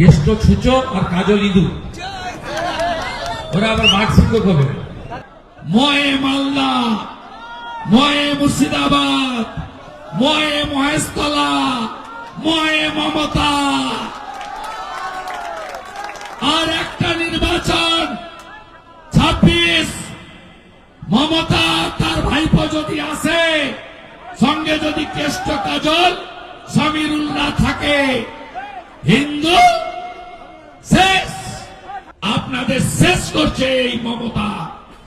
কেষ্ট ছুচো আর কাজল ইঁদু ওরা আবার মার্কসিংহ কবে ময়ে মালদা, ময়ে মুর্শিদাবাদ, ময়ে মহেশতলা, ময়ে মমতা। আর একটা নির্বাচন, ছাব্বিশ। মমতা তার ভাইপো যদি আসে, সঙ্গে যদি কেষ্ট কাজল সমীরুল্লাহ থাকে। হিন্দু আপনাদের শেষ করছে এই মমতা,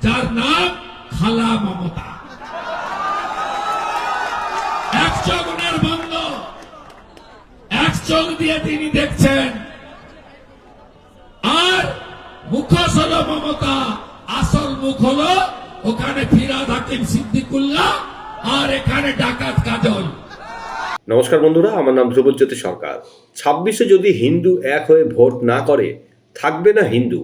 যার নাম খালা মমতা। এক বন্ধ এক চোখ দিয়ে তিনি দেখছেন। আর মুখোশ মমতা, আসল মুখ হলো ওখানে ফিরাদ হাকিম সিদ্দিকুল্লাহ আর এখানে ডাকাত কাজল। নমস্কার বন্ধুরা, আমার নাম ধ্রুবজ্যোতি সরকার। ছাব্বিশে যদি হিন্দু এক হয়ে ভোট না করে থাকবে না হিন্দু।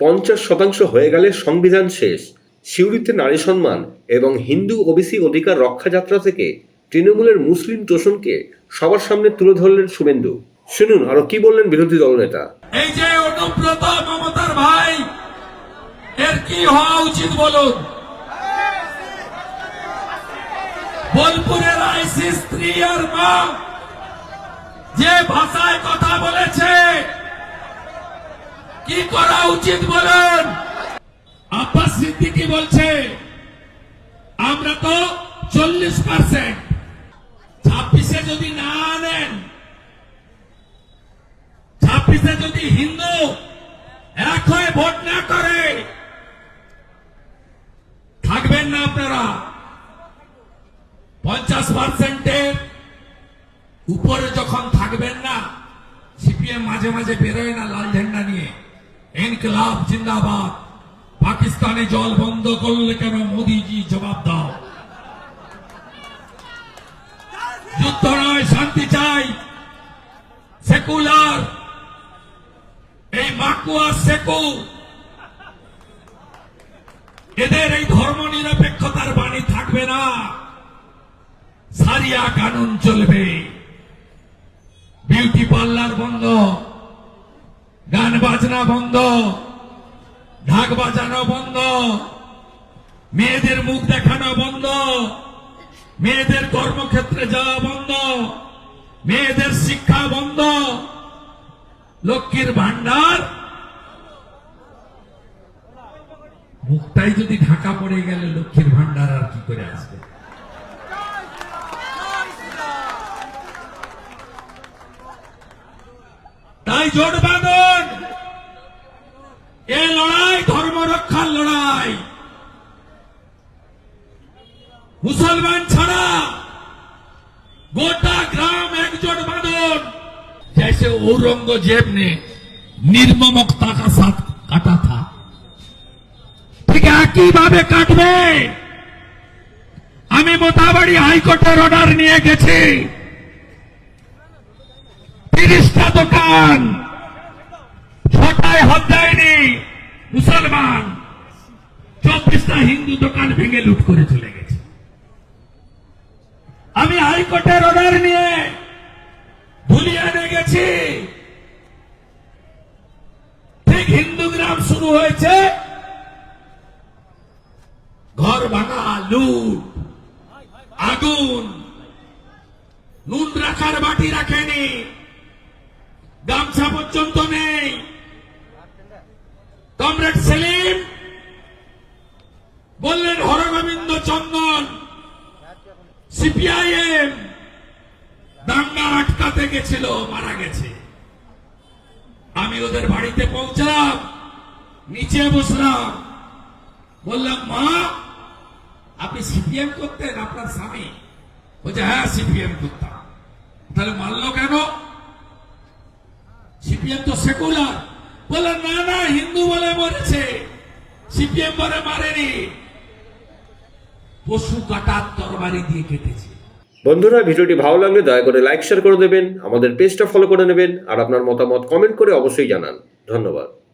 পঞ্চাশ শতাংশ হয়ে গেলে সংবিধান শেষ। সিউড়িতে নারী সম্মান এবং হিন্দু ওবিসি অধিকার রক্ষাযাত্রা থেকে তৃণমূলের মুসলিম তোষণকে সবার সামনে তুলে ধরলেন শুভেন্দু। শুনুন, আরও কি বললেন বিরোধী দলনেতা? এই যে অনুব্রত মমতার ভাই, এর কি হওয়া উচিত বলুন? বোলপুরের আইসি স্ত্রী আর মা যে ভাষায় কথা বলেছে কি করা উচিত বলুন? আব্বাস সিদ্দিকি বলছে, আমরা তো চল্লিশ পার্সেন্ট ছাব্বিশে যদি না আনেন ছাব্বিশে যদি হিন্দু এক হয়ে ভোট না করে, থাকবেন না আপনারা। পঞ্চাশ পার্সেন্টের উপরে যখন থাকবেন না, সিপিএম মাঝে মাঝে বেরোয় না লাল ঝান্ডা নিয়ে। ইনকলাব জিন্দাবাদ। পাকিস্তানে জল বন্ধ করলে কেন মোদিজি জবাব দাও? যুদ্ধ নয়, শান্তি চাই। সেকুলার। এই মাকুয়া সেকু। এদের এই ধর্ম নিরপেক্ষতার বাণী থাকবে না। সারিয়া কানুন চলবে। বিউটি পার্লার বন্ধ। গান বাজনা বন্ধ ঢাক বাজানো বন্ধ, মেয়েদের মুখ দেখানো বন্ধ, মেয়েদের কর্মক্ষেত্রে যাওয়া বন্ধ, মেয়েদের শিক্ষা বন্ধ, লক্ষ্মীর ভান্ডার মুখটাই যদি ঢাকা পড়ে গেলে লক্ষ্মীর ভান্ডার আর কি করে আসবে? তাই জোট এ লড়াই ধর্ম রক্ষার লড়াই মুসলমান ছাড়া গোটা গ্রাম একজোট বাঁধন जैसे औरंगजेब ने নির্মমতা का साथ কাটা था ঠিক একইভাবে কাটবে আমি মোতাবাড়ি হাইকোর্টের অর্ডার নিয়ে গেছি তিরিশটা দোকান ছটায় হাত দেয়নি। মুসলমান, চব্বিশটা হিন্দু দোকান ভেঙে লুট করে চলে গেছে। আমি হাইকোর্টের অর্ডার নিয়ে ধুলিয়ানে গেছি। ঠিক হিন্দু গ্রাম শুরু হয়েছে। ঘর ভাঙা, লুট, আগুন, নুন রাখার বাটি রাখেনি। গামছা পর্যন্ত নেই। সেলিম বললেন, হরগোবিন্দ চন্দন, সিপিআইএম দাঙ্গা আটকাতে গেছিল, মারা গেছে। আমি ওদের বাড়িতে পৌঁছলাম, নিচে বসলাম। বললাম, মা, আপনি সিপিএম করতেন, আপনার স্বামী? বলছে হ্যাঁ সিপিএম করতাম। তাহলে মারলো কেন? সিপিএম তো সেকুলার। বলে, না না, হিন্দু বলে মরেছে। সিপিএম বলে মারেনি। পশু কাটার তরবারি দিয়ে কেটেছে। বন্ধুরা, ভিডিওটি ভালো লাগলে দয়া করে লাইক শেয়ার করে দেবেন। আমাদের পেজটা ফলো করে নেবেন। আর আপনার মতামত কমেন্ট করে অবশ্যই জানান। ধন্যবাদ।